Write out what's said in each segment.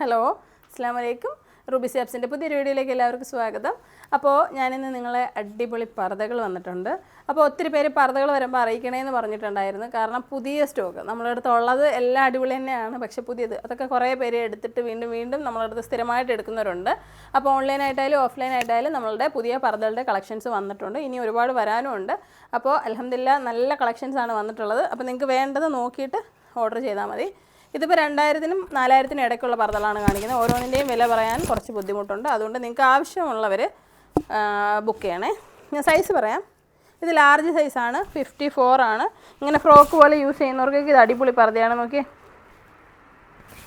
Hello അസ്സാം വലൈക്കും Ruby സാബ്സിന്റെ പുതിയ വീഡിയോയിലേക്ക് എല്ലാവർക്കും സ്വാഗതം. അപ്പോൾ ഞാനിന്ന് നിങ്ങളെ അടിപൊളി പർദ്ദകൾ വന്നിട്ടുണ്ട്. അപ്പോൾ ഒത്തിരി പേര് പർദ്ദകൾ വരുമ്പോൾ അറിയിക്കണേന്ന് പറഞ്ഞിട്ടുണ്ടായിരുന്നു. കാരണം പുതിയ സ്റ്റോക്ക്. നമ്മളുടെ ഉള്ളത് എല്ലാം അടിപൊളി തന്നെയാണ്. പക്ഷേ പുതിയത് അതൊക്കെ കുറേ പേര് എടുത്തിട്ട് വീണ്ടും വീണ്ടും നമ്മളുടെ അടുത്ത് സ്ഥിരമായിട്ട് എടുക്കുന്നവരുണ്ട്. അപ്പോൾ ഓൺലൈൻ ഓൺലൈനായിട്ടായാലും ഓഫ്ലൈൻ ആയിട്ടായാലും നമ്മളുടെ പുതിയ പർദ്ദകളുടെ കളക്ഷൻസ് വന്നിട്ടുണ്ട്. ഇനി ഒരുപാട് വരാനുമുണ്ട് അപ്പോൾ അലഹമില്ല നല്ല കളക്ഷൻസാണ് വന്നിട്ടുള്ളത്. അപ്പോൾ നിങ്ങൾക്ക് വേണ്ടത് നോക്കിയിട്ട് ഓർഡർ ചെയ്താൽ മതി. ഇതിപ്പോൾ രണ്ടായിരത്തിനും നാലായിരത്തിനും ഇടയ്ക്കുള്ള പർദ്ദകളാണ് കാണിക്കുന്നത്. ഓരോന്നിന്റെയും വില പറയാൻ കുറച്ച് ബുദ്ധിമുട്ടുണ്ട്. അതുകൊണ്ട് നിങ്ങൾക്ക് ആവശ്യമുള്ളവർ ബുക്ക് ചെയ്യണേ. ഞാൻ സൈസ് പറയാം. ഇത് ലാർജ് സൈസാണ് ഫിഫ്റ്റി ആണ്. ഇങ്ങനെ ഫ്രോക്ക് പോലെ യൂസ് ചെയ്യുന്നവർക്ക് ഇത് അടിപൊളി പർദ്ദയാണ് നോക്കിയേ.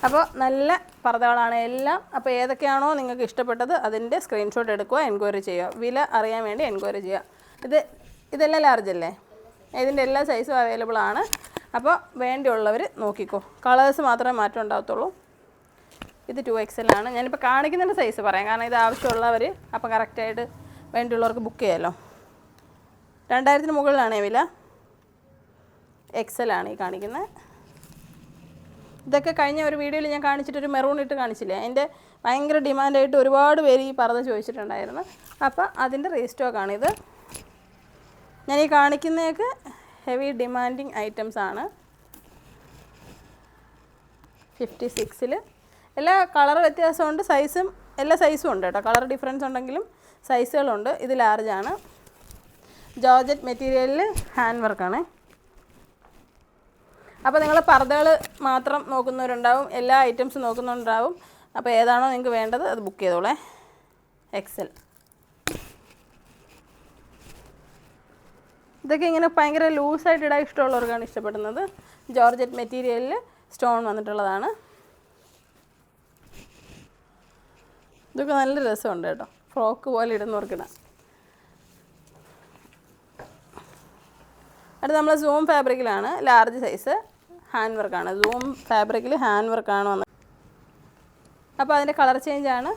അപ്പോൾ നല്ല പർദ്ദകളാണ് എല്ലാം. അപ്പോൾ ഏതൊക്കെയാണോ നിങ്ങൾക്ക് ഇഷ്ടപ്പെട്ടത് അതിന്റെ സ്ക്രീൻഷോട്ട് എടുക്കുക എൻക്വയറി ചെയ്യുക. വില അറിയാൻ വേണ്ടി എൻക്വയറി ചെയ്യുക. ഇത് ഇതെല്ലാം ലാർജ് അല്ലേ? ഇതിന്റെ എല്ലാ സൈസും അവൈലബിൾ ആണ്. അപ്പോൾ വേണ്ടിയുള്ളവർ നോക്കിക്കോ. കളേഴ്സ് മാത്രമേ മാറ്റം ഉണ്ടാകത്തുള്ളൂ ഇത് ടു എക്സൽ ആണ്. ഞാനിപ്പോൾ കാണിക്കുന്നതിന്റെ സൈസ് പറയാം. കാരണം ഇത് ആവശ്യമുള്ളവർ അപ്പോൾ കറക്റ്റായിട്ട് വേണ്ടിയുള്ളവർക്ക് ബുക്ക് ചെയ്യാമല്ലോ രണ്ടായിരത്തിന് മുകളിലാണ് വില. എക്സൽ ആണ് ഈ കാണിക്കുന്നത് ഇതൊക്കെ കഴിഞ്ഞ ഒരു വീഡിയോയിൽ ഞാൻ കാണിച്ചിട്ടൊരു മെറൂൺ ഇട്ട് കാണിച്ചില്ലേ? അതിന്റെ ഭയങ്കര ഡിമാൻഡായിട്ട് ഒരുപാട് പേര് ഈ പറഞ്ഞ് ചോദിച്ചിട്ടുണ്ടായിരുന്നു. അപ്പോൾ അതിന്റെ റീസ്റ്റോക്കാണിത് ഞാൻ ഈ കാണിക്കുന്നതൊക്കെ ഹെവി ഡിമാൻഡിങ് ഐറ്റംസ് ആണ്. ഫിഫ്റ്റി സിക്സിൽ എല്ലാ കളർ വ്യത്യാസമുണ്ട് സൈസും എല്ലാ സൈസും ഉണ്ട് കേട്ടോ. കളർ ഡിഫറൻസ് ഉണ്ടെങ്കിലും സൈസുകളുണ്ട് ഇത് ലാർജാണ് ജോർജറ്റ് മെറ്റീരിയലിൽ ഹാൻഡ് വർക്കാണ് അപ്പോൾ നിങ്ങൾ പർദ്ദകൾ മാത്രം നോക്കുന്നവരുണ്ടാവും എല്ലാ ഐറ്റംസും നോക്കുന്നുണ്ടാവും അപ്പോൾ ഏതാണോ നിങ്ങൾക്ക് വേണ്ടത് അത് ബുക്ക് ചെയ്തോളേ. എക്സൽ ഇതൊക്കെ ഇങ്ങനെ ഭയങ്കര ലൂസായിട്ട് ഇടാൻ ഇഷ്ടമുള്ളവർക്കാണ് ഇഷ്ടപ്പെടുന്നത്. ജോർജറ്റ് മെറ്റീരിയലിൽ സ്റ്റോൺ വന്നിട്ടുള്ളതാണ്. ഇതൊക്കെ നല്ല രസമുണ്ട് കേട്ടോ. ഫ്രോക്ക് പോലെ ഇടുന്നവർക്കിടാം. അടുത്ത് നമ്മൾ സൂം ഫാബ്രിക്കിലാണ് ലാർജ് സൈസ് ഹാൻഡ് വർക്കാണ് സൂം ഫാബ്രിക്കിൽ ഹാൻഡ് വർക്കാണ് വന്നത്. അപ്പോൾ അതിന്റെ കളർ ചേഞ്ചാണ്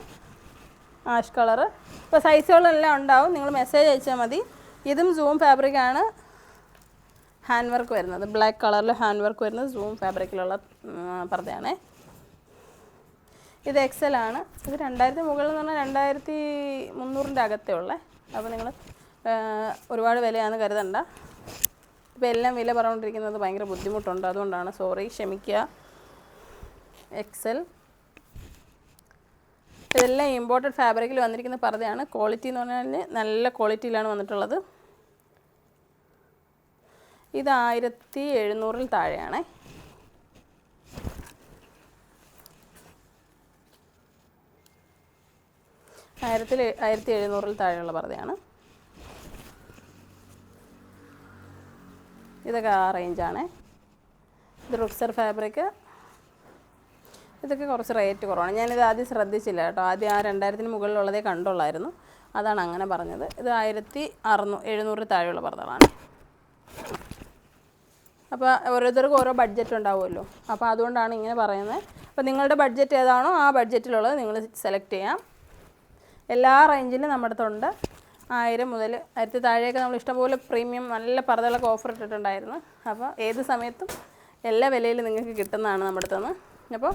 ആഷ് കളറ്. ഇപ്പോൾ സൈസുകളെല്ലാം ഉണ്ടാവും. നിങ്ങൾ മെസ്സേജ് അയച്ചാൽ മതി. ഇതും സൂം ഫാബ്രിക്കാണ് ഹാൻഡ് വർക്ക് വരുന്നത്. ബ്ലാക്ക് കളറിൽ ഹാൻഡ് വർക്ക് വരുന്നത് സൂം ഫാബ്രിക്കിലുള്ള പർദ്ദയാണേ. ഇത് എക്സൽ ആണ്. ഇത് രണ്ടായിരത്തി മുകളിൽ നിന്ന് പറഞ്ഞാൽ രണ്ടായിരത്തി മുന്നൂറിന്റെ അകത്തേ ഉള്ളേ. അപ്പോൾ നിങ്ങൾ ഒരുപാട് വിലയാണെന്ന് കരുതണ്ട. ഇപ്പോൾ എല്ലാം വില പറഞ്ഞുകൊണ്ടിരിക്കുന്നത് ഭയങ്കര ബുദ്ധിമുട്ടുണ്ട്. അതുകൊണ്ടാണ്. സോറി ക്ഷമിക്കുക. എക്സൽ ഇതെല്ലാം ഇമ്പോർട്ടഡ് ഫാബ്രിക്കിൽ വന്നിരിക്കുന്ന പർദ്ദയാണ്. ക്വാളിറ്റി എന്ന് പറഞ്ഞാൽ നല്ല ക്വാളിറ്റിയിലാണ് വന്നിട്ടുള്ളത്. ഇത് ആയിരത്തി എഴുന്നൂറിൽ താഴെയാണേ. ആയിരത്തിൽ ആയിരത്തി എഴുന്നൂറിൽ താഴെയുള്ള പർദ്ദയാണ്. ഇതൊക്കെ ആ റേഞ്ചാണ്. ഇത് റുക്സർ ഫാബ്രിക്. ഇതൊക്കെ കുറച്ച് റേറ്റ് കുറവാണ്. ഞാനിത് ആദ്യം ശ്രദ്ധിച്ചില്ല കേട്ടോ. ആദ്യം ആ രണ്ടായിരത്തിന് മുകളിലുള്ളതേ കണ്ടുള്ളായിരുന്നു. അതാണ് അങ്ങനെ പറഞ്ഞത്. ഇത് ആയിരത്തി അറുന്നൂ എഴുന്നൂറ് താഴെയുള്ള പർദ്ദകളാണ്. അപ്പോൾ ഓരോരുത്തർക്കും ഓരോ ബഡ്ജറ്റ് ഉണ്ടാവുമല്ലോ. അപ്പോൾ അതുകൊണ്ടാണ് ഇങ്ങനെ പറയുന്നത് അപ്പോൾ നിങ്ങളുടെ ബഡ്ജറ്റ് ഏതാണോ ആ ബഡ്ജറ്റിലുള്ളത് നിങ്ങൾ സെലക്ട് ചെയ്യാം. എല്ലാ റേഞ്ചിലും നമ്മുടെ അടുത്തുണ്ട് ആയിരം മുതൽ ആയിരത്തി താഴെയൊക്കെ നമ്മൾ ഇഷ്ടംപോലെ പ്രീമിയം നല്ല പർദ്ദകളൊക്കെ ഓഫർ ഇട്ടിട്ടുണ്ടായിരുന്നു. അപ്പോൾ ഏത് സമയത്തും എല്ലാ വിലയിലും നിങ്ങൾക്ക് കിട്ടുന്നതാണ് നമ്മുടെ അടുത്തുനിന്ന് അപ്പോൾ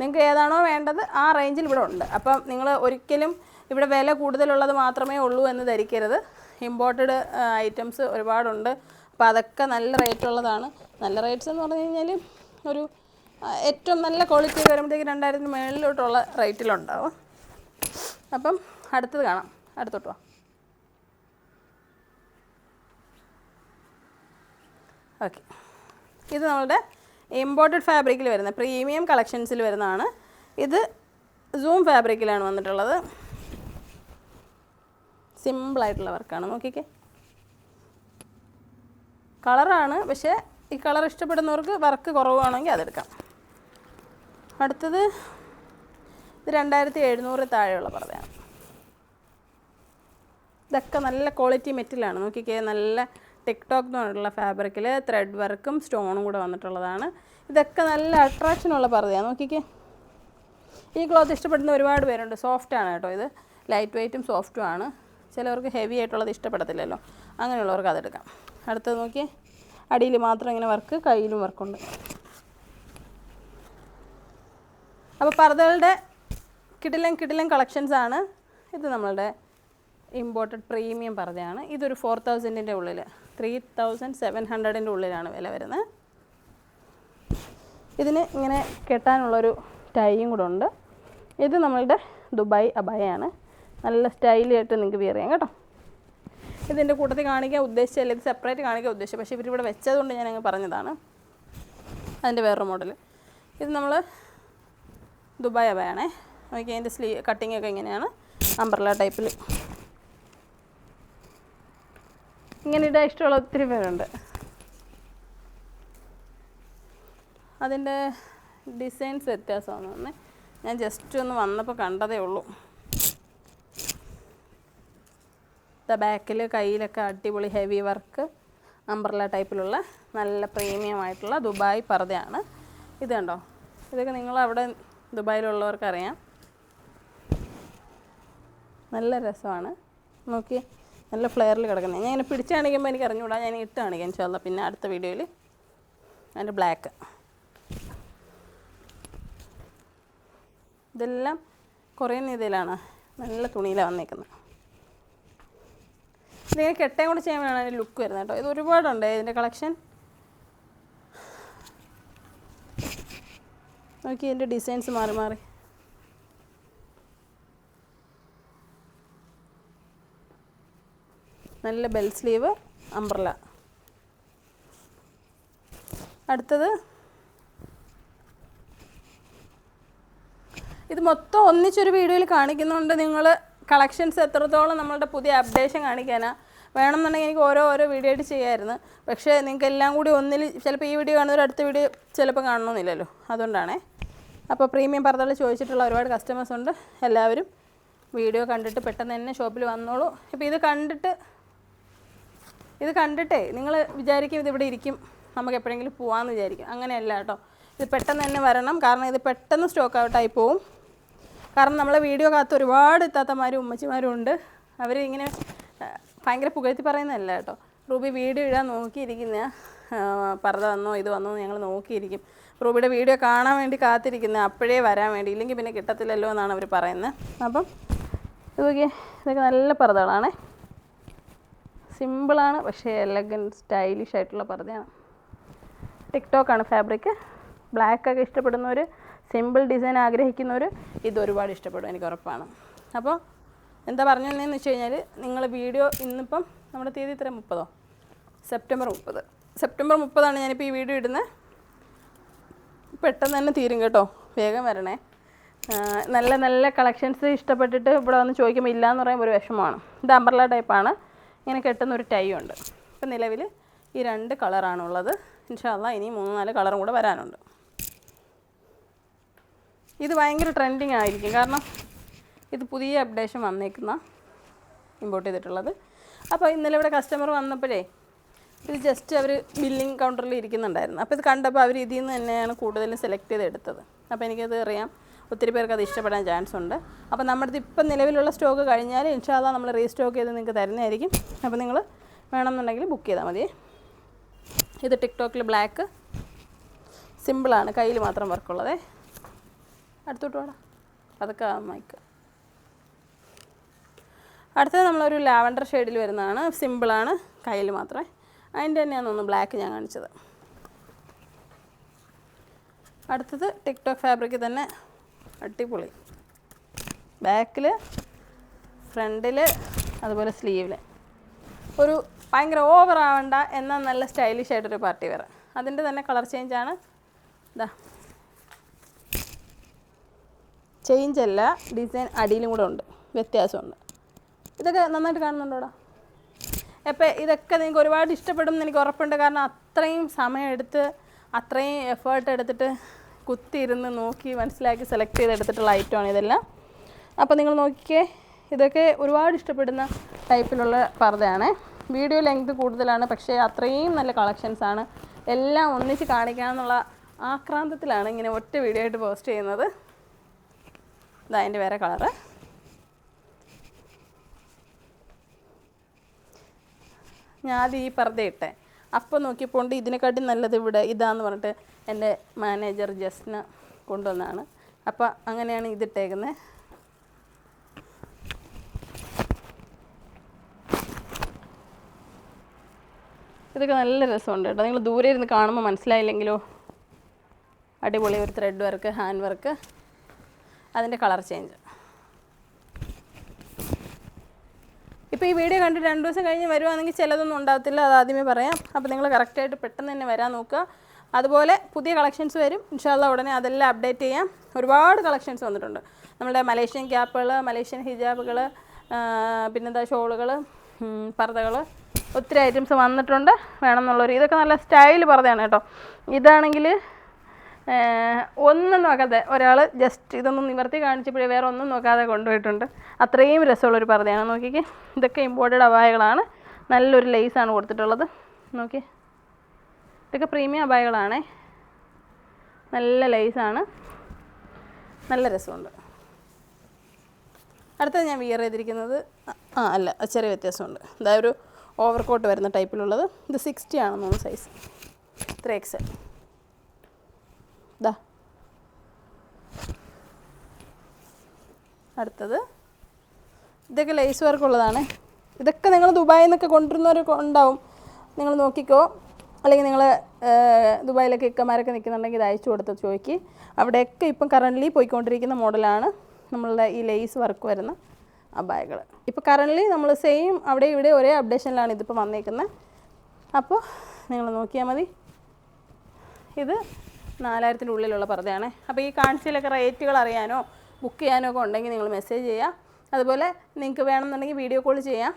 നിങ്ങൾക്ക് ഏതാണോ വേണ്ടത് ആ റേഞ്ചിൽ ഇവിടെ ഉണ്ട്. അപ്പം നിങ്ങൾ ഒരിക്കലും ഇവിടെ വില കൂടുതലുള്ളത് മാത്രമേ ഉള്ളൂ എന്ന് ധരിക്കരുത്. ഇമ്പോർട്ടഡ് ഐറ്റംസ് ഒരുപാടുണ്ട്. അപ്പോൾ അതൊക്കെ നല്ല റേറ്റ് ഉള്ളതാണ്. നല്ല റേറ്റ്സ് എന്ന് പറഞ്ഞു കഴിഞ്ഞാൽ ഒരു ഏറ്റവും നല്ല ക്വാളിറ്റി വരുമ്പോഴത്തേക്ക് രണ്ടായിരത്തിന് മേളിലോട്ടുള്ള റേറ്റിലുണ്ടാവും അപ്പം അടുത്തത് കാണാം. അടുത്തോട്ട് വാ. ഓക്കെ ഇത് നമ്മളുടെ ഇമ്പോർട്ടഡ് ഫാബ്രിക്കിൽ വരുന്ന പ്രീമിയം കളക്ഷൻസിൽ വരുന്നതാണ്. ഇത് സൂം ഫാബ്രിക്കിലാണ് വന്നിട്ടുള്ളത്. സിമ്പിളായിട്ടുള്ള വർക്കാണ് നോക്കിക്കേ. കളറാണ്. പക്ഷേ ഈ കളർ ഇഷ്ടപ്പെടുന്നവർക്ക് വർക്ക് കുറവാണെങ്കിൽ അതെടുക്കാം. അടുത്തത് ഇത് രണ്ടായിരത്തി എഴുന്നൂറ് താഴെയുള്ള പർദ്ദയാണ്. ഇതൊക്കെ നല്ല ക്വാളിറ്റി മെറ്റീരിയലാണ്. നോക്കിക്കേ നല്ല ടിക്ടോക്ക് എന്ന് പറഞ്ഞിട്ടുള്ള ഫാബ്രിക്കിൽ ത്രെഡ് വർക്കും സ്റ്റോണും കൂടെ വന്നിട്ടുള്ളതാണ്. ഇതൊക്കെ നല്ല അട്രാക്ഷനുള്ള പർദ്ദയാണ്. നോക്കിക്കേ. ഈ ക്ലോത്ത് ഇഷ്ടപ്പെടുന്ന ഒരുപാട് പേരുണ്ട്. സോഫ്റ്റ് ആണ് കേട്ടോ ഇത്. ലൈറ്റ് വെയ്റ്റും സോഫ്റ്റുമാണ് ചിലവർക്ക് ഹെവി ആയിട്ടുള്ളത് ഇഷ്ടപ്പെടത്തില്ലല്ലോ. അങ്ങനെയുള്ളവർക്ക് അതെടുക്കാം. അടുത്തത് നോക്കിയേ. അടിയിൽ മാത്രം ഇങ്ങനെ വർക്ക് കയ്യിലും വർക്കുണ്ട്. അപ്പോൾ പർദ്ദകളുടെ കിടിലം കിടിലം കളക്ഷൻസ് ആണ്. ഇത് നമ്മളുടെ ഇമ്പോർട്ടഡ് പ്രീമിയം പർദ്ദയാണ്. ഇതൊരു ഫോർ തൗസൻഡിന്റെ ഉള്ളിൽ ത്രീ തൗസൻഡ് സെവൻ ഹൺഡ്രഡിന്റെ ഉള്ളിലാണ് വില വരുന്നത്. ഇതിന് ഇങ്ങനെ കെട്ടാനുള്ളൊരു ടൈയും കൂടെ ഉണ്ട്. ഇത് നമ്മളുടെ ദുബായ് അബായാണ്. നല്ല സ്റ്റൈലായിട്ട് നിങ്ങൾക്ക് വിയർ ചെയ്യാം കേട്ടോ. ഇതിന്റെ കൂട്ടത്തിൽ കാണിക്കാൻ ഉദ്ദേശിച്ചല്ല ഇത് സെപ്പറേറ്റ് കാണിക്കാൻ ഉദ്ദേശിച്ചു പക്ഷേ ഇവരിവിടെ വെച്ചതുകൊണ്ട് ഞാൻ അങ്ങ് പറഞ്ഞതാണ്. അതിന്റെ വേറൊരു മോഡൽ ഇത് നമ്മൾ ദുബായ് അവയാണേ നോക്കി അതിന്റെ സ്ലീ കട്ടിങ് ഒക്കെ ഇങ്ങനെയാണ് അംബ്രല ടൈപ്പിൽ ഇങ്ങനെ ഇടാൻ ഇഷ്ടമുള്ള ഒത്തിരി പേരുണ്ട്. അതിന്റെ ഡിസൈൻസ് വ്യത്യാസമാണ് ഞാൻ ജസ്റ്റ് ഒന്ന് വന്നപ്പോൾ കണ്ടതേ ഉള്ളൂ. ദ ബാക്കിൽ കയ്യിലൊക്കെ അടിപൊളി ഹെവി വർക്ക് അംബ്രല ടൈപ്പിലുള്ള നല്ല പ്രീമിയം ആയിട്ടുള്ള ദുബായ് പർദ്ദയാണ്. ഇത് കണ്ടോ? ഇതൊക്കെ നിങ്ങൾ അവിടെ ദുബായിലുള്ളവർക്ക് അറിയാം നല്ല രസമാണ്. നോക്കി നല്ല ഫ്ലെയറിൽ കിടക്കുന്നത് ഞാൻ ഇങ്ങനെ പിടിച്ച് കാണിക്കുമ്പോൾ എനിക്ക് അറിഞ്ഞുകൂടാ. ഞാൻ ഇട്ട് കാണിക്കാം ഇൻഷാല്ല പിന്നെ അടുത്ത വീഡിയോയിൽ അതിന്റെ ബ്ലാക്ക് ഇതെല്ലാം കുറേ രീതിയിലാണ്. നല്ല തുണിയിലാണ് വന്നേക്കുന്നത് ഇതിങ്ങനെ കെട്ടയും കൂടെ ചെയ്യുമ്പോഴാണ് അതിന്റെ ലുക്ക് വരുന്നത് കേട്ടോ. ഇത് ഒരുപാടുണ്ട്. ഇതിന്റെ കളക്ഷൻ നോക്കി ഇതിന്റെ ഡിസൈൻസ് മാറി മാറി. നല്ല ബെൽ സ്ലീവ് അംബ്രല അടുത്തത്. ഇത് മൊത്തം ഒന്നിച്ചൊരു വീഡിയോയിൽ കാണിക്കുന്നുണ്ട് നിങ്ങൾ കളക്ഷൻസ് എത്രത്തോളം നമ്മളുടെ പുതിയ അപ്ഡേഷൻ കാണിക്കാനാണ് വേണമെന്നുണ്ടെങ്കിൽ എനിക്ക് ഓരോ ഓരോ വീഡിയോ ആയിട്ട് ചെയ്യാമായിരുന്നു പക്ഷേ നിങ്ങൾക്ക് എല്ലാം കൂടി ഒന്നിൽ ചിലപ്പോൾ ഈ വീഡിയോ കാണുന്നവർ അടുത്ത വീഡിയോ ചിലപ്പോൾ കാണണമെന്നില്ലല്ലോ. അതുകൊണ്ടാണേ. അപ്പോൾ പ്രീമിയം പർദ്ദകൾ ചോദിച്ചിട്ടുള്ള ഒരുപാട് കസ്റ്റമേഴ്സ് ഉണ്ട്. എല്ലാവരും വീഡിയോ കണ്ടിട്ട് പെട്ടെന്ന് തന്നെ ഷോപ്പിൽ വന്നോളൂ. ഇപ്പോൾ ഇത് കണ്ടിട്ട് ഇത് കണ്ടിട്ടേ നിങ്ങൾ വിചാരിക്കും ഇതിവിടെ ഇരിക്കും. നമുക്ക് എപ്പോഴെങ്കിലും പോകാമെന്ന് വിചാരിക്കും. അങ്ങനെയല്ല കേട്ടോ. ഇത് പെട്ടെന്ന് തന്നെ വരണം. കാരണം ഇത് പെട്ടെന്ന് സ്റ്റോക്ക് ഔട്ടായി പോവും. കാരണം നമ്മളെ വീഡിയോ കാത്ത് ഒരുപാട് ഇത്താത്തമാരും ഉമ്മച്ചിമാരും ഉണ്ട്. അവർ ഇങ്ങനെ ഭയങ്കര പുകഴ്ത്തി പറയുന്നതല്ല കേട്ടോ. റൂബി വീഡിയോ ഇടാൻ നോക്കിയിരിക്കുന്ന. പർദ്ദ വന്നോ ഇത് വന്നോ ഞങ്ങൾ നോക്കിയിരിക്കും. റൂബിയുടെ വീഡിയോ കാണാൻ വേണ്ടി കാത്തിരിക്കുന്നത് അപ്പോഴേ വരാൻ വേണ്ടി. ഇല്ലെങ്കിൽ പിന്നെ കിട്ടത്തില്ലല്ലോ എന്നാണ് അവർ പറയുന്നത് അപ്പം ഇതൊക്കെ ഇതൊക്കെ നല്ല പർദ്ദകളാണേ. സിമ്പിളാണ് പക്ഷേ എലഗൻ സ്റ്റൈലിഷ് ആയിട്ടുള്ള പർദ്ദയാണ്. ടിക്ടോക്കാണ് ഫാബ്രിക് ബ്ലാക്കൊക്കെ ഇഷ്ടപ്പെടുന്നവർ സിമ്പിൾ ഡിസൈൻ ആഗ്രഹിക്കുന്നവർ ഇത് ഒരുപാട് ഇഷ്ടപ്പെടും എനിക്ക് ഉറപ്പാണ്. അപ്പോൾ എന്താ പറഞ്ഞു തന്നതെന്ന് വെച്ച് കഴിഞ്ഞാൽ നിങ്ങൾ വീഡിയോ ഇന്നിപ്പം നമ്മുടെ തീയതി ഇത്ര മുപ്പതോ? സെപ്റ്റംബർ മുപ്പത്. സെപ്റ്റംബർ മുപ്പതാണ് ഞാനിപ്പോൾ ഈ വീഡിയോ ഇടുന്നത് പെട്ടെന്ന് തന്നെ തീരും കേട്ടോ വേഗം വരണേ. നല്ല നല്ല കളക്ഷൻസ് ഇഷ്ടപ്പെട്ടിട്ട് ഇവിടെ വന്ന് ചോദിക്കുമ്പോൾ ഇല്ല എന്ന് പറയുമ്പോൾ ഒരു വിഷമമാണ്. ഇത് അമ്പർല ടൈപ്പാണ് ഇങ്ങനെ കെട്ടുന്ന ഒരു ടൈ ഉണ്ട്. ഇപ്പം നിലവിൽ ഈ രണ്ട് കളറാണുള്ളത് ഇൻഷാല്ല ഇനി മൂന്ന് നാല് കളറും കൂടെ വരാനുണ്ട്. ഇത് ഭയങ്കര ട്രെൻഡിങ് ആയിരിക്കും. കാരണം ഇത് പുതിയ അപ്ഡേഷൻ വന്നേക്കുന്ന ഇമ്പോർട്ട് ചെയ്തിട്ടുള്ളത്. അപ്പോൾ ഇന്നലെ ഇവിടെ കസ്റ്റമർ വന്നപ്പോഴേ ഇത് ജസ്റ്റ് അവർ ബില്ലിംഗ് കൗണ്ടറിൽ ഇരിക്കുന്നുണ്ടായിരുന്നു. അപ്പോൾ ഇത് കണ്ടപ്പോൾ അവർ ഇതിൽ നിന്ന് തന്നെയാണ് കൂടുതലും സെലക്ട് ചെയ്ത് എടുത്തത്. അപ്പോൾ എനിക്കത് അറിയാം. ഒത്തിരി പേർക്ക് അത് ഇഷ്ടപ്പെടാൻ ചാൻസ് ഉണ്ട്. അപ്പോൾ നമ്മുടെ ഇപ്പം നിലവിലുള്ള സ്റ്റോക്ക് കഴിഞ്ഞാൽ ഇൻഷാല്ല നമ്മൾ റീസ്റ്റോക്ക് ചെയ്ത് നിങ്ങൾക്ക് തരുന്നതായിരിക്കും. അപ്പോൾ നിങ്ങൾ വേണമെന്നുണ്ടെങ്കിൽ ബുക്ക് ചെയ്താൽ മതി. ഇത് ടിക്ടോക്കിൽ ബ്ലാക്ക് സിമ്പിളാണ് കയ്യിൽ മാത്രം വർക്കുള്ളതേ അടുത്തോട്ട് വേണം അതൊക്കെ മൈക്ക് അടുത്തത് നമ്മളൊരു ലാവൻഡർ ഷെയ്ഡിൽ വരുന്നതാണ്. സിമ്പിളാണ് കയ്യിൽ മാത്രമേ. അതിന്റെ തന്നെയാണ് ഒന്ന് ബ്ലാക്ക് ഞാൻ കാണിച്ചത്. അടുത്തത് ടിക്ടോക്ക് ഫാബ്രിക് തന്നെ അടിപൊളി. ബാക്കിൽ ഫ്രണ്ടിൽ അതുപോലെ സ്ലീവിൽ ഒരു ഭയങ്കര ഓവർ ആവണ്ട എന്നാൽ നല്ല സ്റ്റൈലിഷ് ആയിട്ടൊരു പാർട്ടി വേറെ അതിന്റെ തന്നെ കളർ ചേഞ്ചാണ് ഇതാ ചേഞ്ച് അല്ല ഡിസൈൻ അടിയിലും കൂടെ ഉണ്ട്. വ്യത്യാസമുണ്ട്. ഇതൊക്കെ നന്നായിട്ട് കാണുന്നുണ്ടോടാ? അപ്പോൾ ഇതൊക്കെ നിങ്ങൾക്ക് ഒരുപാട് ഇഷ്ടപ്പെടും എന്ന് എനിക്ക് ഉറപ്പുണ്ട്. കാരണം അത്രയും സമയമെടുത്ത് അത്രയും എഫേർട്ട് എടുത്തിട്ട് കുത്തിയിരുന്ന് നോക്കി മനസ്സിലാക്കി സെലക്ട് ചെയ്തെടുത്തിട്ടുള്ള ഐറ്റമാണ് ഇതെല്ലാം. അപ്പോൾ നിങ്ങൾ നോക്കിക്കേ ഇതൊക്കെ ഒരുപാട് ഇഷ്ടപ്പെടുന്ന ടൈപ്പിലുള്ള പർദ്ദയാണ്. വീഡിയോ ലെങ്ത് കൂടുതലാണ് പക്ഷേ അത്രയും നല്ല കളക്ഷൻസാണ് എല്ലാം ഒന്നിച്ച് കാണിക്കാമെന്നുള്ള ആക്രാന്തത്തിലാണ് ഇങ്ങനെ ഒറ്റ വീഡിയോ ആയിട്ട് പോസ്റ്റ് ചെയ്യുന്നത്. ഇതാ അതിന്റെ വേറെ കളറ്. ഞാൻ ഈ പർദ്ദ ഇട്ടെ. അപ്പോൾ നോക്കിയപ്പോണ്ട് ഇതിനെക്കാട്ടി നല്ലത് ഇവിടെ ഇതാന്ന് പറഞ്ഞിട്ട് എന്റെ മാനേജർ ജസ്ന കൊണ്ടുവന്നാണ്. അപ്പോൾ അങ്ങനെയാണ് ഇതിട്ടേക്കുന്നത് ഇതൊക്കെ നല്ല രസമുണ്ട് കേട്ടോ. നിങ്ങൾ ദൂരെ ഇരുന്ന് കാണുമ്പോൾ മനസ്സിലായില്ലെങ്കിലോ? അടിപൊളി ഒരു ത്രെഡ് വർക്ക് ഹാൻഡ് വർക്ക് അതിന്റെ കളർ ചേഞ്ച്. ഇപ്പോൾ ഈ വീഡിയോ കണ്ടിട്ട് രണ്ട് ദിവസം കഴിഞ്ഞ് വരുവാണെങ്കിൽ ചിലതൊന്നും ഉണ്ടാകത്തില്ല അത് ആദ്യമേ പറയാം. അപ്പോൾ നിങ്ങൾ കറക്റ്റായിട്ട് പെട്ടെന്ന് തന്നെ വരാൻ നോക്കുക. അതുപോലെ പുതിയ കളക്ഷൻസ് വരും. ഇൻഷാല്ല ഉടനെ അതെല്ലാം അപ്ഡേറ്റ് ചെയ്യാം. ഒരുപാട് കളക്ഷൻസ് വന്നിട്ടുണ്ട്. നമ്മുടെ മലേഷ്യൻ ക്യാപ്പുകൾ മലേഷ്യൻ ഹിജാബുകൾ പിന്നെന്താ ഷോളുകൾ പർദ്ദകൾ ഒത്തിരി ഐറ്റംസ് വന്നിട്ടുണ്ട്. വേണമെന്നുള്ളവർ ഇതൊക്കെ നല്ല സ്റ്റൈൽ പർദ്ദയാണ് കേട്ടോ. ഇതാണെങ്കിൽ ഒന്നും നോക്കാതെ ഒരാൾ ജസ്റ്റ് ഇതൊന്നും നിവർത്തി കാണിച്ചപ്പോഴേ വേറെ ഒന്നും നോക്കാതെ കൊണ്ടുപോയിട്ടുണ്ട്. അത്രയും രസമുള്ളൊരു പർദ്ദയാണ്. നോക്കിക്കേ ഇതൊക്കെ ഇമ്പോർട്ടഡ് അപായകളാണ്. നല്ലൊരു ലേസാണ് കൊടുത്തിട്ടുള്ളത്. നോക്കി ഇതൊക്കെ പ്രീമിയം അപായകളാണേ. നല്ല ലേസാണ് നല്ല രസമുണ്ട്. അടുത്തത് ഞാൻ വിയർ ചെയ്തിരിക്കുന്നത് ആ അല്ല ചെറിയ വ്യത്യാസമുണ്ട്. അതായത് ഒരു ഓവർകോട്ട് വരുന്ന ടൈപ്പിലുള്ളത് ഇത് സിക്സ്റ്റി ആണെന്ന് തോന്നുന്നു സൈസ് ത്രീ എക്സ് ഇതാ അടുത്തത്. ഇതൊക്കെ ലേസ് വർക്ക് ഉള്ളതാണ്. ഇതൊക്കെ നിങ്ങൾ ദുബായിൽ നിന്നൊക്കെ കൊണ്ടുവരുന്നവരൊക്കെ ഉണ്ടാവും നിങ്ങൾ നോക്കിക്കോ. അല്ലെങ്കിൽ നിങ്ങൾ ദുബായിലൊക്കെ ഇക്കമാരൊക്കെ നിൽക്കുന്നുണ്ടെങ്കിൽ ഇത് അയച്ചു കൊടുത്ത് ചോദിക്ക്. അവിടെയൊക്കെ ഇപ്പം കറന്റ്ലി പോയിക്കൊണ്ടിരിക്കുന്ന മോഡലാണ് നമ്മളുടെ ഈ ലേസ് വർക്ക് വരുന്ന അബായകൾ ഇപ്പോൾ കറന്റ്ലി നമ്മൾ സെയിം അവിടെ ഇവിടെ ഒരേ അപ്ഡേഷനിലാണ് ഇതിപ്പോൾ വന്നേക്കുന്നത് അപ്പോൾ നിങ്ങൾ നോക്കിയാൽ മതി. ഇത് നാലായിരത്തിന്റെ ഉള്ളിലുള്ള പർദ്ദയാണ് അപ്പോൾ ഈ കാണിച്ചതിലൊക്കെ റേറ്റുകൾ അറിയാനോ ബുക്ക് ചെയ്യാനോ ഒക്കെ ഉണ്ടെങ്കിൽ നിങ്ങൾ മെസ്സേജ് ചെയ്യുക അതുപോലെ നിങ്ങൾക്ക് വേണമെന്നുണ്ടെങ്കിൽ വീഡിയോ കോൾ ചെയ്യാം.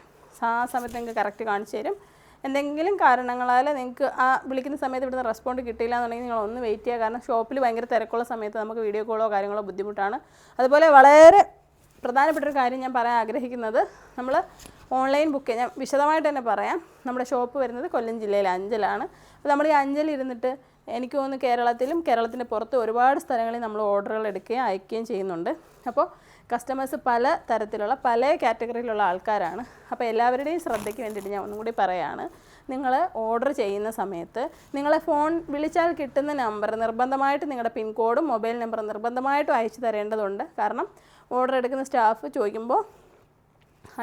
ആ സമയത്ത് നിങ്ങൾക്ക് കറക്റ്റ് കാണിച്ചു തരും. എന്തെങ്കിലും കാരണങ്ങളാൽ നിങ്ങൾക്ക് ആ വിളിക്കുന്ന സമയത്ത് ഇവിടുന്ന് റെസ്പോണ്ട് കിട്ടിയില്ല എന്നുണ്ടെങ്കിൽ നിങ്ങൾ ഒന്ന് വെയിറ്റ് ചെയ്യുക. കാരണം ഷോപ്പിൽ ഭയങ്കര തിരക്കുള്ള സമയത്ത് നമുക്ക് വീഡിയോ കോളോ കാര്യങ്ങളോ ബുദ്ധിമുട്ടാണ്. അതുപോലെ വളരെ പ്രധാനപ്പെട്ട ഒരു കാര്യം ഞാൻ പറയാൻ ആഗ്രഹിക്കുന്നത്. നമ്മൾ ഓൺലൈൻ ബുക്ക് ഞാൻ വിശദമായിട്ട് തന്നെ പറയാം. നമ്മുടെ ഷോപ്പ് വരുന്നത് കൊല്ലം ജില്ലയിലെ അഞ്ചലാണ്. അപ്പോൾ നമ്മൾ ഈ അഞ്ചൽ ഇരുന്നിട്ട് എനിക്ക് തോന്നുന്നു കേരളത്തിലും കേരളത്തിന് പുറത്ത് ഒരുപാട് സ്ഥലങ്ങളിൽ നമ്മൾ ഓർഡറുകൾ എടുക്കുകയും അയക്കുകയും ചെയ്യുന്നുണ്ട്. അപ്പോൾ കസ്റ്റമേഴ്സ് പല തരത്തിലുള്ള പല കാറ്റഗറിയിലുള്ള ആൾക്കാരാണ്. അപ്പോൾ എല്ലാവരുടെയും ശ്രദ്ധയ്ക്ക് വേണ്ടിയിട്ട് ഞാൻ ഒന്നും കൂടി പറയാണ്. നിങ്ങൾ ഓർഡർ ചെയ്യുന്ന സമയത്ത് നിങ്ങളെ ഫോൺ വിളിച്ചാൽ കിട്ടുന്ന നമ്പർ നിർബന്ധമായിട്ട് നിങ്ങളുടെ പിൻകോഡും മൊബൈൽ നമ്പറും നിർബന്ധമായിട്ടും അയച്ചു തരേണ്ടതുണ്ട്. കാരണം ഓർഡർ എടുക്കുന്ന സ്റ്റാഫ് ചോദിക്കുമ്പോൾ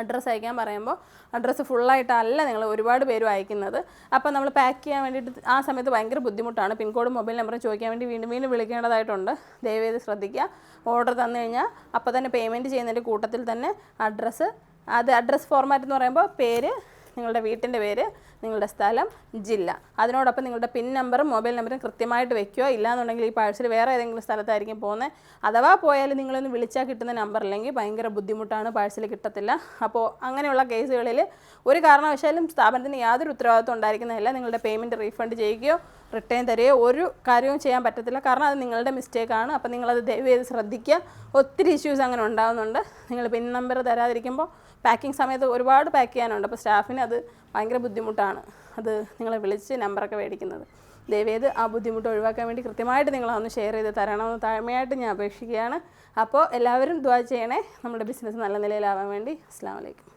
അഡ്രസ്സ് അയക്കാൻ പറയുമ്പോൾ അഡ്രസ്സ് ഫുള്ളായിട്ടല്ല നിങ്ങൾ ഒരുപാട് പേരും അയക്കുന്നത്. അപ്പോൾ നമ്മൾ പാക്ക് ചെയ്യാൻ വേണ്ടിയിട്ട് ആ സമയത്ത് ഭയങ്കര ബുദ്ധിമുട്ടാണ്. പിൻകോഡും മൊബൈൽ നമ്പറും ചോദിക്കാൻ വേണ്ടി വീണ്ടും വീണ്ടും വിളിക്കേണ്ടതായിട്ടുണ്ട്. ദയവേത് ശ്രദ്ധിക്കുക. ഓർഡർ തന്നു കഴിഞ്ഞാൽ അപ്പോൾ തന്നെ പേയ്മെന്റ് ചെയ്യുന്നതിന്റെ കൂട്ടത്തിൽ തന്നെ അഡ്രസ്സ് അത് അഡ്രസ്സ് ഫോർമാറ്റ് എന്ന് പറയുമ്പോൾ പേര് നിങ്ങളുടെ വീട്ടിന്റെ പേര് നിങ്ങളുടെ സ്ഥലം ജില്ല. അതിനോടൊപ്പം നിങ്ങളുടെ പിൻ നമ്പറും മൊബൈൽ നമ്പറും കൃത്യമായിട്ട് വെക്കുക ഇല്ലാന്നുണ്ടെങ്കിൽ ഈ പാഴ്സൽ വേറെ ഏതെങ്കിലും സ്ഥലത്തായിരിക്കും പോകുന്നത്. അഥവാ പോയാലും നിങ്ങളൊന്ന് വിളിച്ചാൽ കിട്ടുന്ന നമ്പർ അല്ലെങ്കിൽ ഭയങ്കര ബുദ്ധിമുട്ടാണ് പാഴ്സൽ കിട്ടത്തില്ല. അപ്പോൾ അങ്ങനെയുള്ള കേസുകളിൽ ഒരു കാരണവശാലും സ്ഥാപനത്തിന് യാതൊരു ഉത്തരവാദിത്വം ഉണ്ടായിരിക്കുന്നതല്ല. നിങ്ങളുടെ പേയ്മെന്റ് റീഫണ്ട് ചെയ്യുകയോ റിട്ടേൺ തരികയോ ഒരു കാര്യവും ചെയ്യാൻ പറ്റത്തില്ല. കാരണം അത് നിങ്ങളുടെ മിസ്റ്റേക്കാണ്. അപ്പോൾ നിങ്ങളത് ദയവ് ചെയ്ത് ശ്രദ്ധിക്കുക. ഒത്തിരി ഇഷ്യൂസ് അങ്ങനെ ഉണ്ടാകുന്നുണ്ട് നിങ്ങൾ പിൻ നമ്പർ തരാതിരിക്കുമ്പോൾ പാക്കിംഗ് സമയത്ത് ഒരുപാട് പാക്ക് ചെയ്യാനുണ്ട്. അപ്പോൾ സ്റ്റാഫിന് അത് ഭയങ്കര ബുദ്ധിമുട്ടാണ്. അത് നിങ്ങളെ വിളിച്ച് നമ്പറൊക്കെ മേടിക്കുന്നത്. ദയവേത് ആ ബുദ്ധിമുട്ട് ഒഴിവാക്കാൻ വേണ്ടി കൃത്യമായിട്ട് നിങ്ങളൊന്ന് ഷെയർ ചെയ്ത് തരണമെന്ന് താഴ്മയായിട്ട് ഞാൻ അപേക്ഷിക്കുകയാണ്. അപ്പോൾ എല്ലാവരും ദ്വാ ചെയ്യണേ. നമ്മുടെ ബിസിനസ് നല്ല നിലയിലാവാൻ വേണ്ടി. അസ്സാം വലൈക്കും